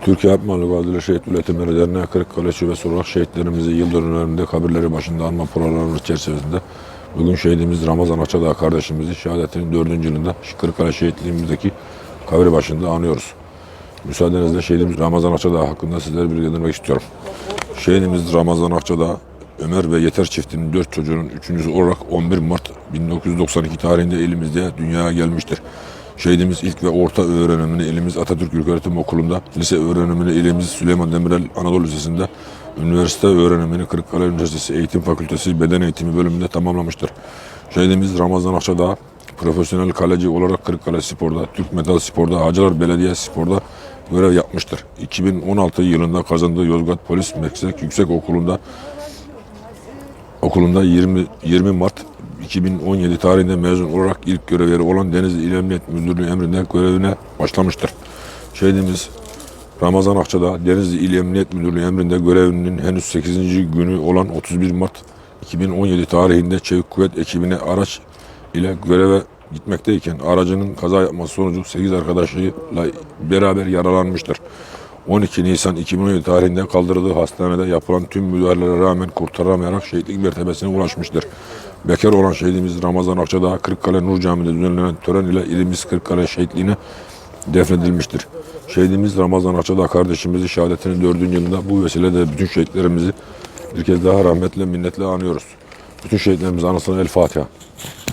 Türkiye Harp Malı Gaziler Şehit Üretimleri Derneği Kırıkkale Şubesi olarak şehitlerimizi yıl dönümlerinde kabirleri başında anma programımız çerçevesinde bugün şehidimiz Ramazan Açadağ kardeşimizi şehadetinin dördüncü yılında Kırıkkale şehitliğimizdeki kabri başında anıyoruz. Müsaadenizle şehidimiz Ramazan Açadağ hakkında sizlere bilgilendirmek istiyorum. Şehidimiz Ramazan Akçadağ, Ömer ve Yeter çiftinin dört çocuğunun üçüncüsü olarak 11 Mart 1992 tarihinde elimizde dünyaya gelmiştir. Şehidimiz ilk ve orta öğrenimini elimiz Atatürk İlköğretim Okulu'nda, lise öğrenimini elimiz Süleyman Demirel Anadolu Lisesi'nde, üniversite öğrenimini Kırıkkale Üniversitesi Eğitim Fakültesi Beden Eğitimi bölümünde tamamlamıştır. Şehidimiz Ramazan Akçadağ, profesyonel kaleci olarak Kırıkkale Spor'da, Türk Metal Spor'da, Hacılar Belediye Spor'da görev yapmıştır. 2016 yılında kazandığı Yozgat Polis Meslek Yüksek Okulu'nda okulunda 20 20 Mart 2017 tarihinde mezun olarak ilk görevleri olan Denizli İl Emniyet Müdürlüğü emrinde görevine başlamıştır. Şehidimiz Ramazan Akça'da Denizli İl Emniyet Müdürlüğü emrinde görevinin henüz 8. günü olan 31 Mart 2017 tarihinde Çevik Kuvvet ekibine araç ile göreve gitmekteyken aracının kaza yapması sonucu 8 arkadaşıyla beraber yaralanmıştır. 12 Nisan 2017 tarihinde kaldırıldığı hastanede yapılan tüm müdahalelere rağmen kurtaramayarak şehitlik mertebesine ulaşmıştır. Bekar olan şehidimiz Ramazan Akçadağ Kırıkkale Nur Camii'de düzenlenen tören ile ilimiz Kırıkkale şehitliğine defnedilmiştir. Şehidimiz Ramazan Akçadağ kardeşimizi şehadetinin dördüncü yılında bu vesileyle bütün şehitlerimizi bir kez daha rahmetle minnetle anıyoruz. Bütün şehitlerimiz anısına El Fatiha.